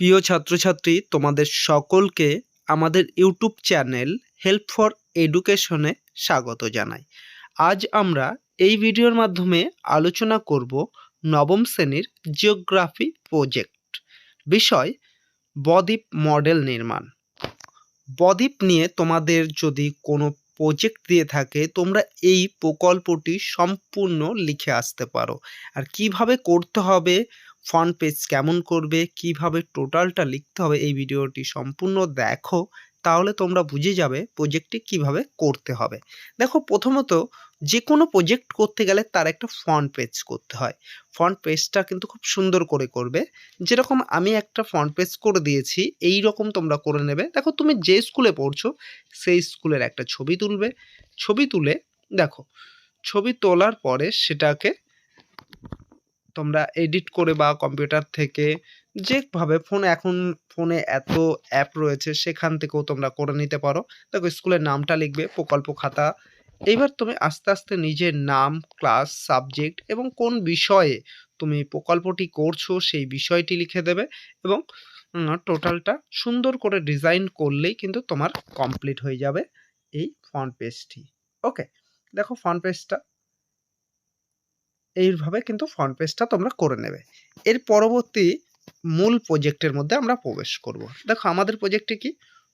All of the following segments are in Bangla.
প্রিয় ছাত্রছাত্রী, তোমাদের সকলকে আমাদের ইউটিউব চ্যানেল হেল্প ফর এডুকেশনে স্বাগত জানাই। আজ আমরা এই ভিডিওর মাধ্যমে আলোচনা করব নবম শ্রেণির জিওগ্রাফি প্রজেক্ট বিষয়, বদ্বীপ মডেল নির্মাণ। বদ্বীপ নিয়ে তোমাদের যদি কোনো প্রজেক্ট দিয়ে থাকে, তোমরা এই প্রকল্পটি সম্পূর্ণ লিখে আসতে পারো। আর কীভাবে করতে হবে ফ্রন্ট পেজ কেমন করবে, কীভাবে টোটালটা লিখতে হবে এই ভিডিওটি সম্পূর্ণ দেখো, তাহলে তোমরা বুঝে যাবে প্রজেক্টটি কীভাবে করতে হবে। দেখো প্রথমত যে কোনো প্রজেক্ট করতে গেলে তার একটা ফ্রন্ট পেজ করতে হয়। ফ্রন্ট পেজটা কিন্তু খুব সুন্দর করে করবে। যেরকম আমি একটা ফ্রন্ট পেজ করে দিয়েছি এই রকম তোমরা করে নেবে। দেখো তুমি যে স্কুলে পড়ছো, সেই স্কুলের একটা ছবি তুলবে। ছবি তুলে দেখো, ছবি তোলার পরে সেটাকে তোমরা এডিট করে বা কম্পিউটার থেকে যেভাবে ফোন এখন ফোনে এত অ্যাপ রয়েছে, সেখান থেকেও তোমরা করে নিতে পারো। দেখো স্কুলের নামটা লিখবে, প্রকল্প খাতা। এইবার তুমি আস্তে আস্তে নিজের নাম ক্লাস সাবজেক্ট এবং কোন বিষয়ে তুমি প্রকল্পটি করছ, সেই বিষয়টি লিখে দেবে এবং টোটালটা সুন্দর করে ডিজাইন করলেই কিন্তু তোমার কমপ্লিট হয়ে যাবে এই ফ্রন্ট পেজটি ওকে দেখো ফ্রন্ট পেজটা এইভাবে কিন্তু ফ্রন্ট পেজটা তোমরা করে নেবে। এর পরবর্তী মূল প্রজেক্টের মধ্যে আমরা প্রবেশ করব। দেখো, আমাদের প্রজেক্টে কি?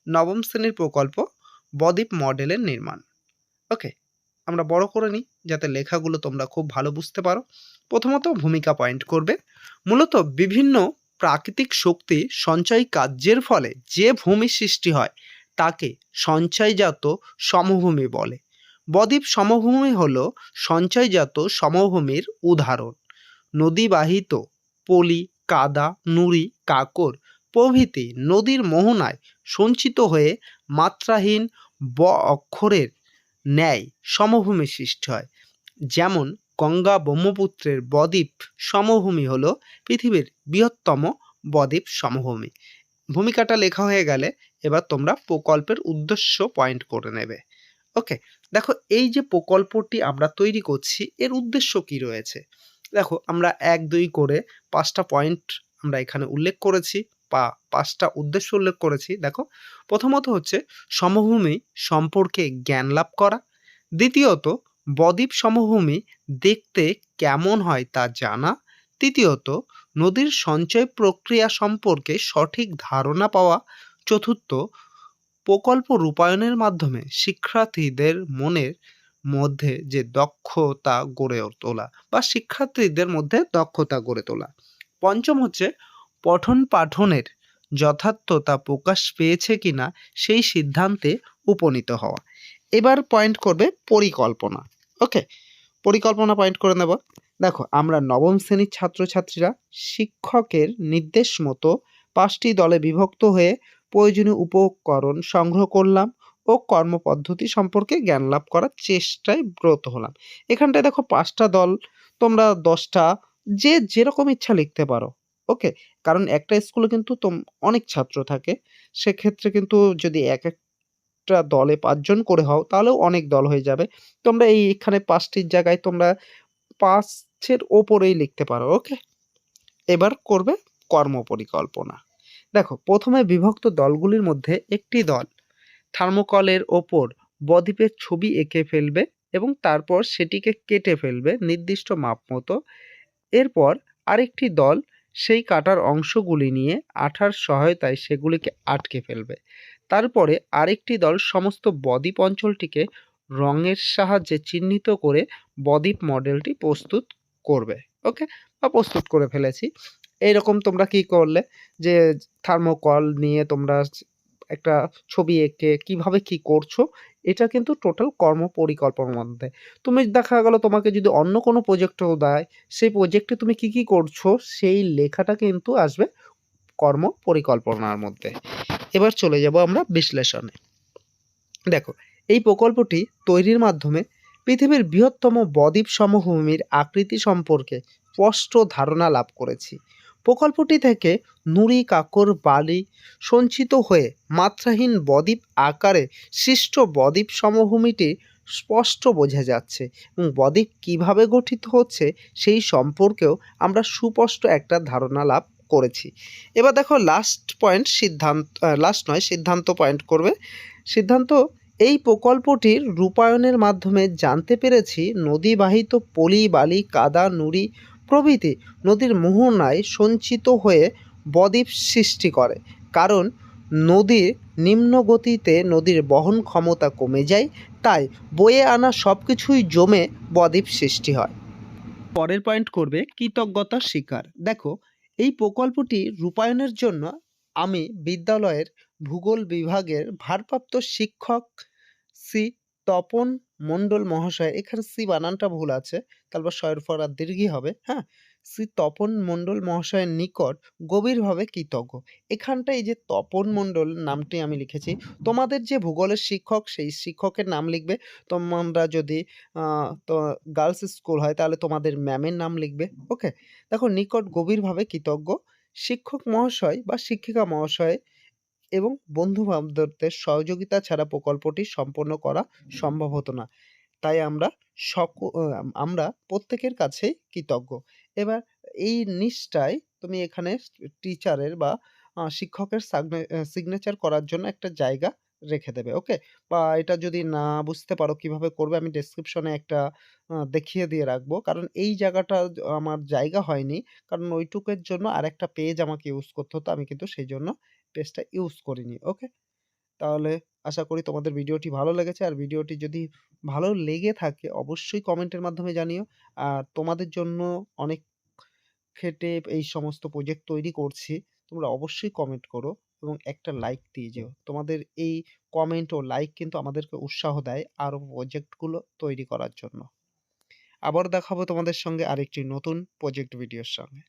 নবম শ্রেণির প্রকল্প বদ্বীপ মডেলের নির্মাণ। ওকে আমরা বড় করে নিই, যাতে লেখাগুলো তোমরা খুব ভালো বুঝতে পারো। প্রথমত ভূমিকা পয়েন্ট করবে। মূলত বিভিন্ন প্রাকৃতিক শক্তি সঞ্চয় কার্যের ফলে যে ভূমি সৃষ্টি হয়, তাকে সঞ্চয়জাত সমভূমি বলে। বদ্বীপ সমভূমি হল সঞ্চয়জাত সমভূমির উদাহরণ। নদীবাহিত পলি, কাদা, নুড়ি, কাকর প্রভৃতি নদীর মোহনায় সঞ্চিত হয়ে মাত্রাহীন ব অক্ষরের ন্যায় সমভূমি সৃষ্টি হয়। যেমন গঙ্গা ব্রহ্মপুত্রের বদ্বীপ সমভূমি হল পৃথিবীর বৃহত্তম বদ্বীপ সমভূমি। ভূমিকাটা লেখা হয়ে গেলে এবার তোমরা প্রকল্পের উদ্দেশ্য পয়েন্ট করে নেবে। ওকে দেখো এই যে প্রকল্পটি আমরা তৈরি করছি, এর উদ্দেশ্য কি রয়েছে? দেখো আমরা এক, দুই করে পাঁচটা পয়েন্ট আমরা এখানে উল্লেখ করেছি, বা পাঁচটা উদ্দেশ্য উল্লেখ করেছি। দেখো, প্রথমত হচ্ছে সমভূমি সম্পর্কে জ্ঞান লাভ করা। দ্বিতীয়ত, বদ্বীপ সমভূমি দেখতে কেমন হয় তা জানা। তৃতীয়ত, নদীর সঞ্চয় প্রক্রিয়া সম্পর্কে সঠিক ধারণা পাওয়া। চতুর্থ প্রকল্প রূপায়ণের মাধ্যমে শিক্ষার্থীদের মনের মধ্যে যে দক্ষতা গড়ে তোলা বা শিক্ষার্থীদের মধ্যে দক্ষতা গড়ে তোলা। পঞ্চম হচ্ছে পঠন পাঠনের যথার্থতা প্রকাশ পেয়েছে কিনা সেই সিদ্ধান্তে উপনীত হওয়া। এবার পয়েন্ট করবে পরিকল্পনা। ওকে পরিকল্পনা পয়েন্ট করে নেব। দেখো, আমরা নবম শ্রেণির ছাত্রছাত্রীরা শিক্ষকের নির্দেশ মতো পাঁচটি দলে বিভক্ত হয়ে প্রয়োজনীয় উপকরণ সংগ্রহ করলাম ও কর্মপদ্ধতি সম্পর্কে জ্ঞান লাভ করার চেষ্টায় ব্রত হলাম। এখানটায় দেখো পাঁচটা দল, তোমরা দশটা, যে যেরকম ইচ্ছা লিখতে পারো ওকে কারণ একটা স্কুলে কিন্তু অনেক ছাত্র থাকে, সেক্ষেত্রে কিন্তু যদি এক একটা দলে পাঁচজন করে হও, তাহলেও অনেক দল হয়ে যাবে। তোমরা এই এখানে পাঁচটির জায়গায় তোমরা পাঁচের ওপরেই লিখতে পারো ওকে এবার করবে কর্ম পরিকল্পনা দেখো, প্রথমে বিভক্ত দলগুলির মধ্যে একটি দল থার্মোকলের ওপর বদ্বীপের ছবি এঁকে ফেলবে এবং তারপর সেটিকে কেটে ফেলবে নির্দিষ্ট মাপ মতো। এরপর আরেকটি দল সেই কাটার অংশগুলি নিয়ে আঠার সহায়তায় সেগুলিকে আটকে ফেলবে। তারপরে আরেকটি দল সমস্ত বদ্বীপ অঞ্চলটিকে রঙের সাহায্যে চিহ্নিত করে বদ্বীপ মডেলটি প্রস্তুত করবে। ওকে? বা প্রস্তুত করে ফেলেছি। এইরকম তোমরা কি করলে? যে থার্মোকল নিয়ে তোমরা একটা ছবি এঁকে কীভাবে কি করছ? এটা কিন্তু টোটাল কর্ম পরিকল্পনার মধ্যে। তুমি দেখা গেল তোমাকে যদি অন্য কোনো প্রজেক্টও দেয়, সেই প্রজেক্টে তুমি কি কি করছ? সেই লেখাটা কিন্তু আসবে কর্ম পরিকল্পনার মধ্যে। এবার চলে যাব আমরা বিশ্লেষণে। দেখো, এই প্রকল্পটি তৈরির মাধ্যমে পৃথিবীর বৃহত্তম বদ্বীপ সমভূমির আকৃতি সম্পর্কে স্পষ্ট ধারণা লাভ করেছি। প্রকল্পটি থেকে নুড়ি, কাকর, বালি সঞ্চিত হয়ে মাত্রাহীন বদ্বীপ আকারে সৃষ্ট বদ্বীপ সমভূমিটি স্পষ্ট বোঝা যাচ্ছে এবং বদ্বীপ কীভাবে গঠিত হচ্ছে সেই সম্পর্কেও আমরা সুস্পষ্ট একটা ধারণা লাভ করেছি। এবার দেখো লাস্ট পয়েন্ট সিদ্ধান্ত লাস্ট নয়, সিদ্ধান্ত পয়েন্ট করবে। সিদ্ধান্ত, এই প্রকল্পটির রূপায়ণের মাধ্যমে জানতে পেরেছি নদীবাহিত পলি, বালি, কাদা, নুড়ি প্রভৃতি নদীর মোহনায় সঞ্চিত হয়ে বদ্বীপ সৃষ্টি করে। কারণ নদীর নিম্ন গতিতে নদীর বহন ক্ষমতা কমে যায়, তাই বয়ে আনা সব কিছুই জমে বদ্বীপ সৃষ্টি হয়। পরের পয়েন্ট করবে কৃতজ্ঞতা শিকার। দেখো, এই প্রকল্পটি রূপায়ণের জন্য আমি বিদ্যালয়ের ভূগোল বিভাগের ভারপ্রাপ্ত শিক্ষক শ্রী তপন মণ্ডল মহাশয়, এখানে সি বানানটা ভুল আছে তারপর শয়ের ফরার দীর্ঘই হবে হ্যাঁ? শ্রী তপন মণ্ডল মহাশয়ের নিকট গভীরভাবে কৃতজ্ঞ। এখানটা এই যে তপন মণ্ডল নামটি আমি লিখেছি, তোমাদের যে ভূগোলের শিক্ষক, সেই শিক্ষকের নাম লিখবে। তোমরা যদি তো গার্লস স্কুল হয়, তাহলে তোমাদের ম্যামের নাম লিখবে ওকে দেখো, নিকট গভীরভাবে কৃতজ্ঞ শিক্ষক মহাশয় বা শিক্ষিকা মহাশয় এবং বন্ধু বান্ধবদের সহযোগিতা ছাড়া প্রকল্পটি সম্পন্ন করা সম্ভব হতো না। তাই আমরা সক আমরা প্রত্যেকের কাছেই কৃতজ্ঞ। এবার এই নিষ্ঠায় তুমি এখানে টিচারের বা শিক্ষকের সিগনেচার করার জন্য একটা জায়গা রেখে দেবে ওকে? বা এটা যদি না বুঝতে পারো কীভাবে করবে আমি ডেসক্রিপশনে একটা দেখিয়ে দিয়ে রাখব। কারণ এই জায়গাটা আমার জায়গা হয়নি। কারণ ওইটুকের জন্য আরেকটা পেজ আমাকে ইউজ করতে হতো আমি কিন্তু সেই জন্য পেজটা ইউজ করিনি ওকে তাহলে আশা করি তোমাদের ভিডিওটি ভালো লেগেছে। আর ভিডিওটি যদি ভালো লেগে থাকে, অবশ্যই কমেন্টের মাধ্যমে জানিও। আর তোমাদের জন্য অনেক খেটে এই সমস্ত প্রজেক্ট তৈরি করছি, তোমরা অবশ্যই কমেন্ট করো এবং একটা লাইক দিয়ে যেও। তোমাদের এই কমেন্ট ও লাইক কিন্তু আমাদেরকে উৎসাহ দেয় আরও প্রজেক্টগুলো তৈরি করার জন্য। আবার দেখাবো তোমাদের সঙ্গে আরেকটি নতুন প্রজেক্ট ভিডিওর সঙ্গে।